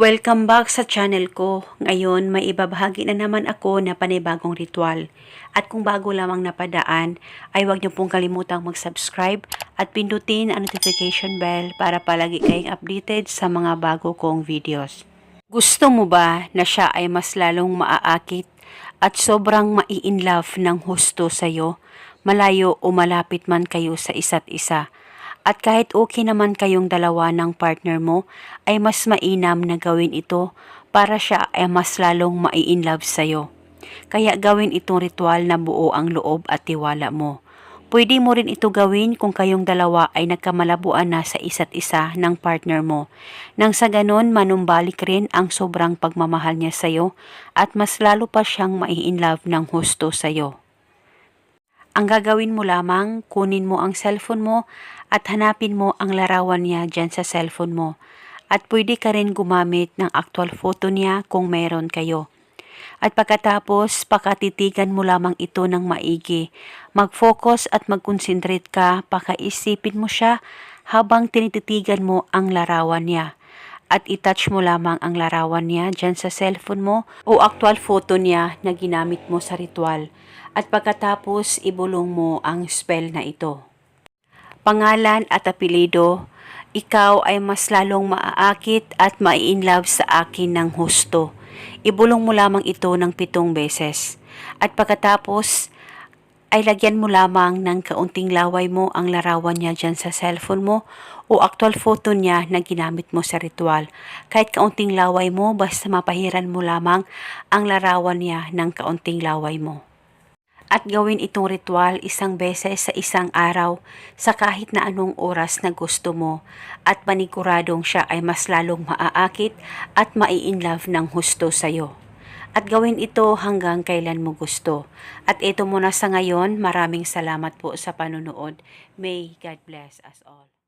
Welcome back sa channel ko. Ngayon, may ibabahagi na naman ako na panibagong ritual. At kung bago lamang napadaan, ay huwag niyo pong kalimutang mag-subscribe at pindutin ang notification bell para palagi kayong updated sa mga bago kong videos. Gusto mo ba na siya ay mas lalong maaakit at sobrang mai-inlove ng husto sa'yo, malayo o malapit man kayo sa isa't isa? At kahit okay naman kayong dalawa ng partner mo, ay mas mainam na gawin ito para siya ay mas lalong mai-inlove sa'yo. Kaya gawin itong ritual na buo ang loob at tiwala mo. Pwede mo rin ito gawin kung kayong dalawa ay nagkamalabuan na sa isa't isa ng partner mo. Nang sa ganon, manumbalik rin ang sobrang pagmamahal niya sa'yo at mas lalo pa siyang mai-inlove ng husto sa'yo. Ang gagawin mo lamang, kunin mo ang cellphone mo at hanapin mo ang larawan niya dyan sa cellphone mo. At pwede ka rin gumamit ng actual photo niya kung meron kayo. At pagkatapos, pakatitigan mo lamang ito ng maigi. Mag-focus at mag-concentrate ka, pakaisipin mo siya habang tinititigan mo ang larawan niya. At itouch mo lamang ang larawan niya dyan sa cellphone mo o actual photo niya na ginamit mo sa ritual. At pagkatapos, ibulong mo ang spell na ito. Pangalan at apelido, ikaw ay mas lalong maaakit at mai-inlove sa akin ng husto. Ibulong mo lamang ito ng pitong beses. At pagkatapos, ay lagyan mo lamang ng kaunting laway mo ang larawan niya dyan sa cellphone mo o actual photo niya na ginamit mo sa ritual. Kahit kaunting laway mo, basta mapahiran mo lamang ang larawan niya ng kaunting laway mo at gawin itong ritual isang beses sa isang araw sa kahit na anong oras na gusto mo at paniguradong siya ay mas lalong maaakit at mai-inlove ng husto sa'yo. At gawin ito hanggang kailan mo gusto. At ito muna sa ngayon, maraming salamat po sa panonood. May God bless us all.